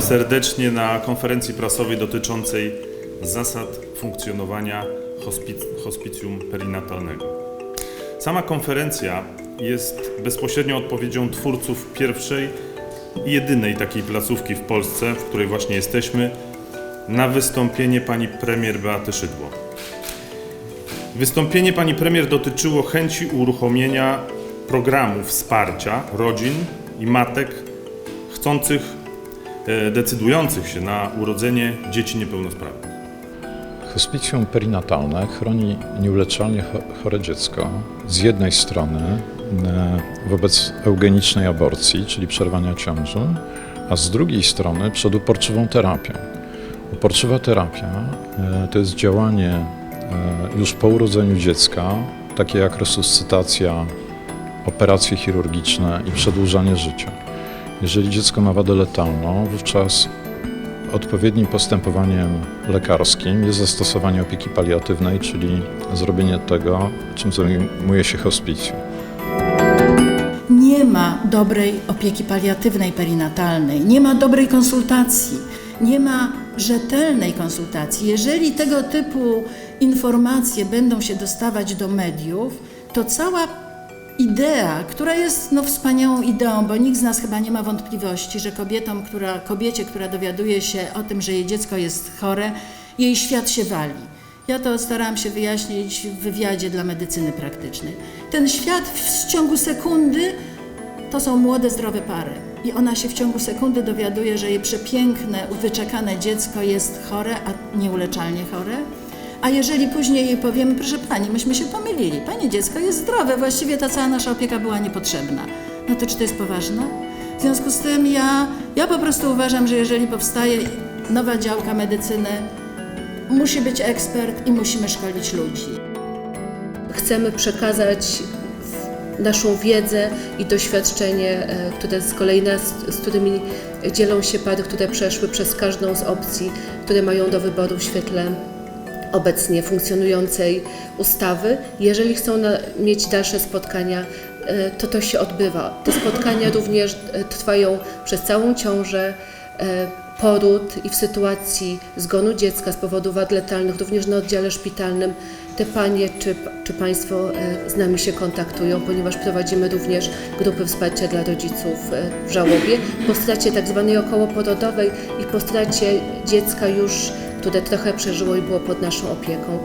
serdecznie na konferencji prasowej dotyczącej zasad funkcjonowania hospi- hospicjum perinatalnego. Sama konferencja jest bezpośrednią odpowiedzią twórców pierwszej i jedynej takiej placówki w Polsce, w której właśnie jesteśmy, na wystąpienie pani premier Beaty Szydło. Wystąpienie pani premier dotyczyło chęci uruchomienia programu wsparcia rodzin i matek chcących, e, decydujących się na urodzenie dzieci niepełnosprawnych. Hospicjum perinatalne chroni nieuleczalnie cho- chore dziecko z jednej strony e, wobec eugenicznej aborcji, czyli przerwania ciąży, a z drugiej strony przed uporczywą terapią. Uporczywa terapia e, to jest działanie już po urodzeniu dziecka, takie jak resuscytacja, operacje chirurgiczne i przedłużanie życia. Jeżeli dziecko ma wadę letalną, wówczas Odpowiednim postępowaniem lekarskim jest zastosowanie opieki paliatywnej, czyli zrobienie tego, czym zajmuje się hospicjum. Nie ma dobrej opieki paliatywnej perinatalnej, nie ma dobrej konsultacji, nie ma rzetelnej konsultacji. Jeżeli tego typu informacje będą się dostawać do mediów, to cała idea, która jest no, wspaniałą ideą, bo nikt z nas chyba nie ma wątpliwości, że kobietom, która, kobiecie, która dowiaduje się o tym, że jej dziecko jest chore, jej świat się wali. Ja to starałam się wyjaśnić w wywiadzie dla medycyny praktycznej. Ten świat w ciągu sekundy to są młode, zdrowe pary. I ona się w ciągu sekundy dowiaduje, że jej przepiękne, wyczekane dziecko jest chore, a nieuleczalnie chore. A jeżeli później jej powiemy, proszę pani, myśmy się pomylili, pani dziecko jest zdrowe, właściwie ta cała nasza opieka była niepotrzebna. No to czy to jest poważne? W związku z tym ja, ja po prostu uważam, że jeżeli powstaje nowa działka medycyny, musi być ekspert i musimy szkolić ludzi. Chcemy przekazać naszą wiedzę i doświadczenie, e, które z kolei nas, z którymi dzielą się pary, które przeszły przez każdą z opcji, które mają do wyboru w świetle obecnie funkcjonującej ustawy. Jeżeli chcą mieć dalsze spotkania, e, to to się odbywa. Te spotkania również e, trwają przez całą ciążę, e, poród i w sytuacji zgonu dziecka z powodu wad letalnych, również na oddziale szpitalnym. Te panie czy, czy państwo z nami się kontaktują, ponieważ prowadzimy również grupy wsparcia dla rodziców w żałobie. Po stracie tak zwanej okołoporodowej i po stracie dziecka już, które trochę przeżyło i było pod naszą opieką.